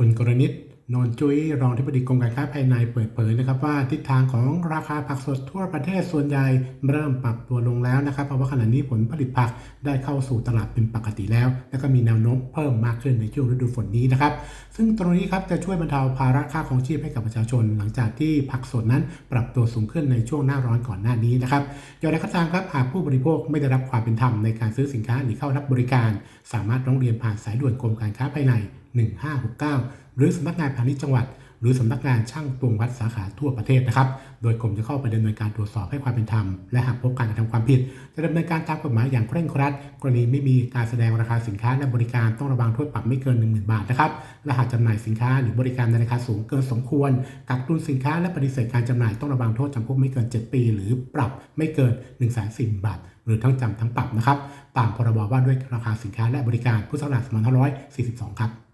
คุณกรณิต นนจุ้ยรองที่ปดีกรมการค้าภายในเปิดเผยนะครับว่าทิศทางของราคาผักสดทั่วประเทศส่วนใหญ่เริ่มปรับตัวลงแล้วนะครับ เพราะว่าขณะนี้ผลผลิตผักได้เข้าสู่ตลาดเป็นปกติแล้ว และก็มีแนวโน้มเพิ่มมากขึ้นในช่วงฤดูฝนนี้นะครับ ซึ่งตรงนี้ครับจะช่วยบรรเทาภาระค่าของชีพให้กับประชาชน หลังจากที่ผักสดนั้นปรับตัวสูงขึ้นในช่วงหน้าร้อนก่อนหน้านี้นะครับอย่างไรก็ตามครับหากผู้บริโภคไม่ได้รับความเป็นธรรมในการซื้อสินค้าหรือเข้ารับบริการ สามารถร้องเรียนผ่านสายด่วนกรมการค้าภายใน 1569 หรือสำนักงานพาณิชย์จังหวัด หรือสำนักงานช่างตวงวัดสาขาทั่วประเทศนะครับ โดยกรมจะเข้าไปดำเนินการตรวจสอบให้ความเป็นธรรม และหากพบการกระทำความผิด จะดำเนินการตามกฎหมายอย่างเคร่งครัด กรณีไม่มีการแสดงราคาสินค้าและบริการต้องระวังโทษปรับไม่เกิน 10,000 บาทนะครับ และหากจำหน่ายสินค้าหรือบริการในราคาสูงเกินสมควร กักตุนสินค้าและปฏิเสธการจำหน่ายต้องระวังโทษจำคุกไม่เกิน 7 ปี หรือปรับไม่เกิน1 4 0 0 0 0บาทหรือทั้งจำทั้งปรับนะครับ ตามพรบว่าด้วยราคาสินค้าและบริการพุทธศักราช2542 ครับ